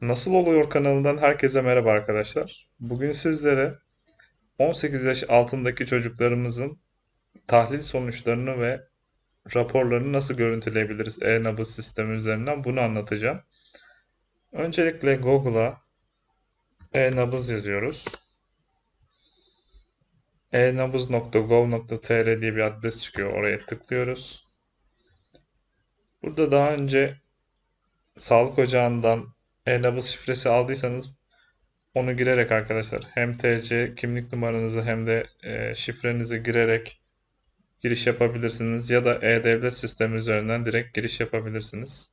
Nasıl Oluyor kanalından herkese merhaba arkadaşlar. Bugün sizlere 18 yaş altındaki çocuklarımızın tahlil sonuçlarını ve raporlarını nasıl görüntüleyebiliriz e-nabız sistemi üzerinden bunu anlatacağım. Öncelikle Google'a e-nabız yazıyoruz. e-nabız.gov.tr diye bir adres çıkıyor. Oraya tıklıyoruz. Burada daha önce sağlık ocağından e-nabız şifresi aldıysanız onu girerek arkadaşlar hem TC kimlik numaranızı hem de e, şifrenizi girerek giriş yapabilirsiniz ya da e-devlet sistemi üzerinden direkt giriş yapabilirsiniz.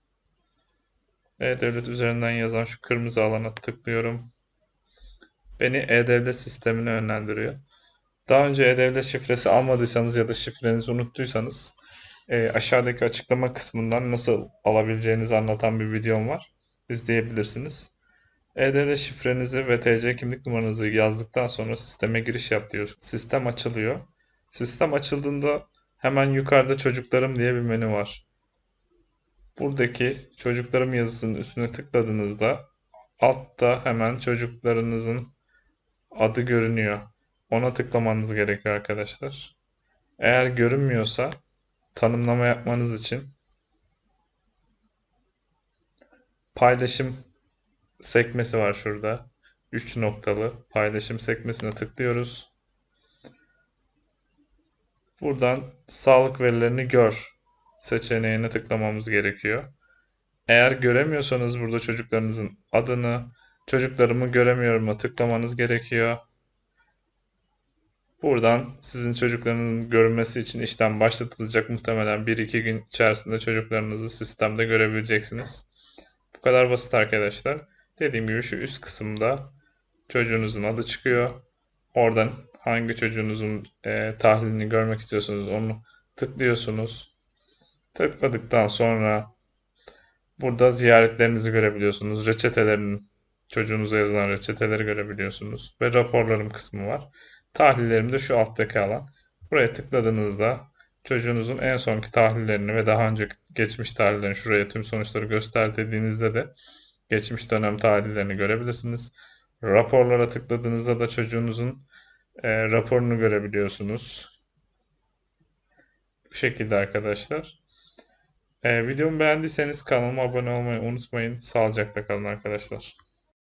E-devlet üzerinden yazan şu kırmızı alana tıklıyorum. Beni e-devlet sistemine yönlendiriyor. Daha önce e-devlet şifresi almadıysanız ya da şifrenizi unuttuysanız e, aşağıdaki açıklama kısmından nasıl alabileceğinizi anlatan bir videom var izleyebilirsiniz. E-Devlet şifrenizi ve TC kimlik numaranızı yazdıktan sonra sisteme giriş yap diyor. Sistem açılıyor. Sistem açıldığında hemen yukarıda çocuklarım diye bir menü var. Buradaki çocuklarım yazısının üstüne tıkladığınızda altta hemen çocuklarınızın adı görünüyor. Ona tıklamanız gerekiyor arkadaşlar. Eğer görünmüyorsa tanımlama yapmanız için paylaşım sekmesi var şurada. 3 noktalı paylaşım sekmesine tıklıyoruz. Buradan sağlık verilerini gör seçeneğine tıklamamız gerekiyor. Eğer göremiyorsanız burada çocuklarınızın adını, çocuklarımı göremiyorum'a tıklamanız gerekiyor. Buradan sizin çocuklarınızın görünmesi için işlem başlatılacak. Muhtemelen 1-2 gün içerisinde çocuklarınızı sistemde görebileceksiniz. Kadar basit arkadaşlar. Dediğim gibi şu üst kısımda çocuğunuzun adı çıkıyor. Oradan hangi çocuğunuzun e, tahlilini görmek istiyorsunuz onu tıklıyorsunuz. Tıkladıktan sonra burada ziyaretlerinizi görebiliyorsunuz. Reçetelerin çocuğunuza yazılan reçeteleri görebiliyorsunuz. Ve raporlarım kısmı var. Tahlillerim de şu alttaki alan. Buraya tıkladığınızda çocuğunuzun en sonki tahlillerini ve daha önce geçmiş tahlillerini şuraya tüm sonuçları göster dediğinizde de geçmiş dönem tahlillerini görebilirsiniz. Raporlara tıkladığınızda da çocuğunuzun e, raporunu görebiliyorsunuz. Bu şekilde arkadaşlar. E, videomu beğendiyseniz kanalıma abone olmayı unutmayın. Sağlıcakla kalın arkadaşlar.